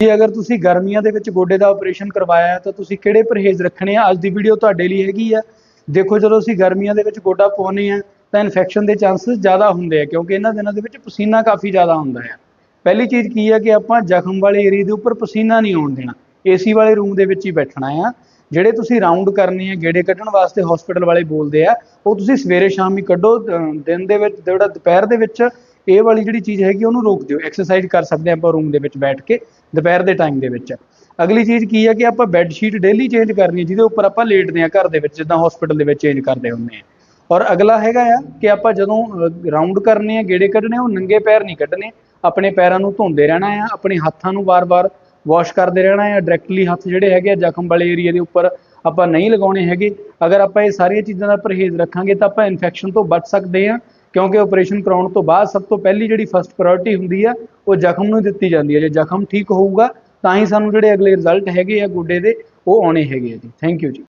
ਜੇ ਅਗਰ ਤੁਸੀਂ ਗਰਮੀਆਂ ਦੇ ਵਿੱਚ ਗੋਡੇ ਦਾ ਆਪਰੇਸ਼ਨ ਕਰਵਾਇਆ ਤਾਂ ਤੁਸੀਂ ਕਿਹੜੇ ਪਰਹੇਜ਼ ਰੱਖਣੇ ਆ? ਅੱਜ ਦੀ ਵੀਡੀਓ ਤੁਹਾਡੇ ਲਈ ਹੈਗੀ ਆ। ਦੇਖੋ, ਜਦੋਂ ਅਸੀਂ ਗਰਮੀਆਂ ਦੇ ਵਿੱਚ ਗੋਡਾ ਪਾਉਨੇ ਆ ਤਾਂ ਇਨਫੈਕਸ਼ਨ ਦੇ ਚਾਂਸਸ ਜ਼ਿਆਦਾ ਹੁੰਦੇ ਆ, ਕਿਉਂਕਿ ਇਹਨਾਂ ਦਿਨਾਂ ਦੇ ਵਿੱਚ ਪਸੀਨਾ ਕਾਫੀ ਜ਼ਿਆਦਾ ਹੁੰਦਾ ਹੈ। ਪਹਿਲੀ ਚੀਜ਼ ਕੀ ਹੈ ਕਿ ਆਪਾਂ ਜ਼ਖਮ ਵਾਲੇ ਏਰੀਆ ਦੇ ਉੱਪਰ ਪਸੀਨਾ ਨਹੀਂ ਆਉਣ ਦੇਣਾ। ਏਸੀ ਵਾਲੇ ਰੂਮ ਦੇ ਵਿੱਚ ਹੀ ਬੈਠਣਾ ਆ। ਜਿਹੜੇ ਤੁਸੀਂ ਰਾਉਂਡ ਕਰਨੇ ਆ, ਗੇੜੇ ਕੱਢਣ ਵਾਸਤੇ ਹਸਪੀਟਲ ਵਾਲੇ ਬੋਲਦੇ ਆ, ਉਹ ਤੁਸੀਂ ਸਵੇਰੇ ਸ਼ਾਮ ਹੀ ਕੱਢੋ ਦਿਨ ਦੇ ਵਿੱਚ, ਜਿਹੜਾ ਦੁਪਹਿਰ ਦੇ ਵਿੱਚ ਇਹ ਵਾਲੀ ਜਿਹੜੀ ਚੀਜ਼ ਹੈਗੀ ਉਹਨੂੰ ਰੋਕ ਦਿਓ। ਐਕਸਰਸਾਈਜ਼ ਕਰ ਸਕਦੇ ਆਪਾਂ ਰੂਮ ਦੇ ਵਿੱਚ ਬੈਠ ਕੇ ਦੁਪਹਿਰ ਦੇ ਟਾਈਮ ਦੇ ਵਿੱਚ। ਅਗਲੀ ਚੀਜ਼ ਕੀ ਹੈ ਕਿ ਆਪਾਂ ਬੈੱਡ ਸ਼ੀਟ ਡੇਲੀ ਚੇਂਜ ਕਰਨੀ ਹੈ ਜਿਹਦੇ ਉੱਪਰ ਆਪਾਂ ਲੇਟਦੇ ਆ ਘਰ ਦੇ ਵਿੱਚ ਜਿੱਦਾਂ ਹਸਪੀਟਲ ਦੇ ਵਿੱਚ ਚੇਂਜ ਕਰਦੇ ਹੁੰਦੇ ਆ। ਔਰ ਅਗਲਾ ਹੈਗਾ ਆ ਕਿ ਆਪਾਂ ਜਦੋਂ ਰਾਉਂਡ ਕਰਨੇ ਆ ਗੇੜੇ ਕੱਢਣੇ ਆ, ਉਹ ਨੰਗੇ ਪੈਰ ਨਹੀਂ ਕੱਢਣੇ। ਆਪਣੇ ਪੈਰਾਂ ਨੂੰ ਧੋਂਦੇ ਰਹਿਣਾ ਆ ਆਪਣੇ ਹੱਥਾਂ ਨੂੰ ਵਾਰ-ਵਾਰ ਵਾਸ਼ ਕਰਦੇ ਰਹਿਣਾ ਆ। ਡਾਇਰੈਕਟਲੀ ਹੱਥ ਜਿਹੜੇ ਹੈਗੇ ਆ ਜ਼ਖਮ ਵਾਲੇ ਏਰੀਆ ਦੇ ਉੱਪਰ ਆਪਾਂ ਨਹੀਂ ਲਗਾਉਣੇ ਹੈਗੇ। ਅਗਰ ਆਪਾਂ ਇਹ ਸਾਰੀਆਂ ਚੀਜ਼ਾਂ ਦਾ ਪਰਹੇਜ਼ ਰੱਖਾਂਗੇ ਤਾਂ ਆਪਾਂ ਇਨਫੈਕਸ਼ਨ ਤੋਂ ਬਚ ਸਕਦੇ ਆ। ਕਿਉਂਕਿ ਆਪਰੇਸ਼ਨ ਕਰਾਉਣ ਤੋਂ ਬਾਅਦ ਸਭ ਤੋਂ ਪਹਿਲੀ ਜਿਹੜੀ ਫਸਟ ਪ੍ਰਾਇੋਰਟੀ ਹੁੰਦੀ ਆ, ਉਹ ਜ਼ਖਮ ਨੂੰ ਦਿੱਤੀ ਜਾਂਦੀ ਹੈ ਜੇ ਜ਼ਖਮ ਠੀਕ ਹੋਊਗਾ, ਤਾਂ ਹੀ ਸਾਨੂੰ ਜਿਹੜੇ ਅਗਲੇ ਰਿਜ਼ਲਟ ਹੈਗੇ ਆ ਗੋਡੇ ਦੇ, ਉਹ ਆਉਣੇ ਹੈਗੇ ਆ ਜੀ। ਥੈਂਕ ਯੂ ਜੀ।